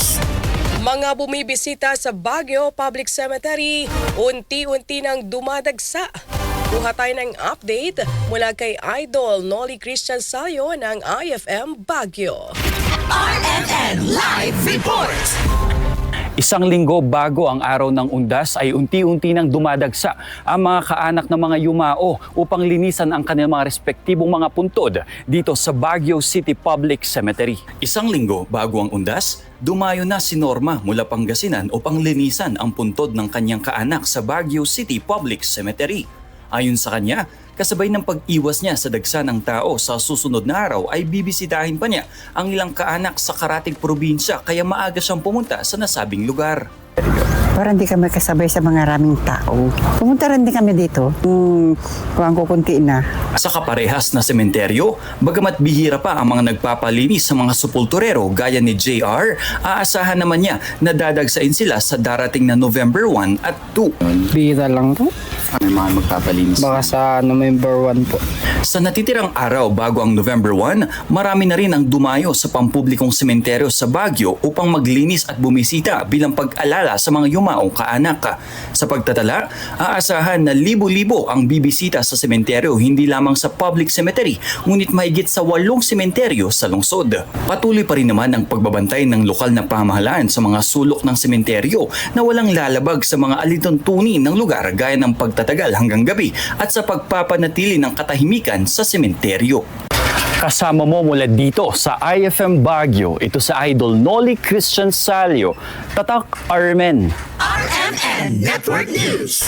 News. Mga bumibisita sa Baguio Public Cemetery, unti-unti nang dumadagsa. Kuha tayo ng update mula kay Idol Nolly Christian Sayo ng IFM Baguio. RMN Live Report. Isang linggo bago ang araw ng undas ay unti-unti nang dumadagsa ang mga kaanak ng mga yumao upang linisan ang kanilang mga respektibong mga puntod dito sa Baguio City Public Cemetery. Isang linggo bago ang undas, dumayo na si Norma mula Pangasinan upang linisan ang puntod ng kanyang kaanak sa Baguio City Public Cemetery. Ayon sa kanya, kasabay ng pag-iwas niya sa dagsa ng tao sa susunod na araw ay bibisitahin pa niya ang ilang kaanak sa karating probinsya kaya maaga siyang pumunta sa nasabing lugar. Para hindi kami kasabay sa mga raming tao. Pumunta rin din kami dito. Hmm, ko kunti na. Sa kaparehas na sementeryo, bagamat bihira pa ang mga nagpapalinis sa mga supulturero gaya ni JR, aasahan naman niya na dadagsain sila sa darating na November 1 at 2. Bira lang po. May mga magpapalinis. Baka sa November 1 po. Sa natitirang araw bago ang November 1, marami na rin ang dumayo sa pampublikong sementeryo sa Baguio upang maglinis at bumisita bilang pag-alala sa mga yumaong kaanak. Sa pagtatala, aasahan na libo-libo ang bibisita sa sementeryo hindi lamang sa public cemetery, ngunit mahigit sa walong sementeryo sa lungsod. Patuloy pa rin naman ang pagbabantay ng lokal na pamahalaan sa mga sulok ng sementeryo na walang lalabag sa mga alituntunin ng lugar gaya ng pagtatagal hanggang gabi at sa pagpapanatili ng katahimikan sa sementeryo. Kasama mo mula dito sa IFM Baguio, ito sa Idol Nolly Christian Salio, Tatak Armen. RMN Network News.